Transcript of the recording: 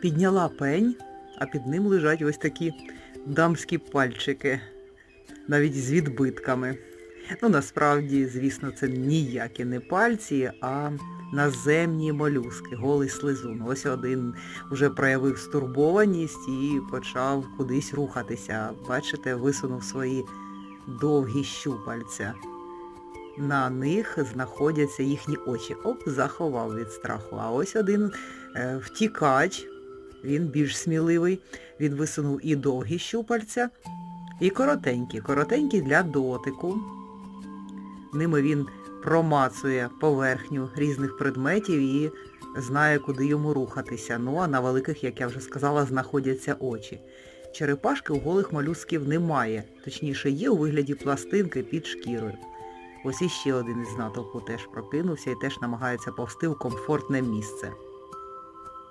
Підняла пень, а під ним лежать ось такі дамські пальчики, навіть з відбитками. Ну, насправді, звісно, це ніякі не пальці, а наземні молюски, голий слизун. Ось один вже проявив стурбованість і почав кудись рухатися. Бачите, висунув свої довгі щупальця. На них знаходяться їхні очі. Оп, заховав від страху. А ось один е, втікач, він більш сміливий, він висунув і довгі щупальця, і коротенькі. Коротенькі для дотику. Ними він промацує поверхню різних предметів і знає, куди йому рухатися. Ну а на великих, як я вже сказала, знаходяться очі. Черепашки у голих молюсків немає, точніше є у вигляді пластинки під шкірою. Ось іще один із натовпу теж прокинувся і теж намагається повсти в комфортне місце.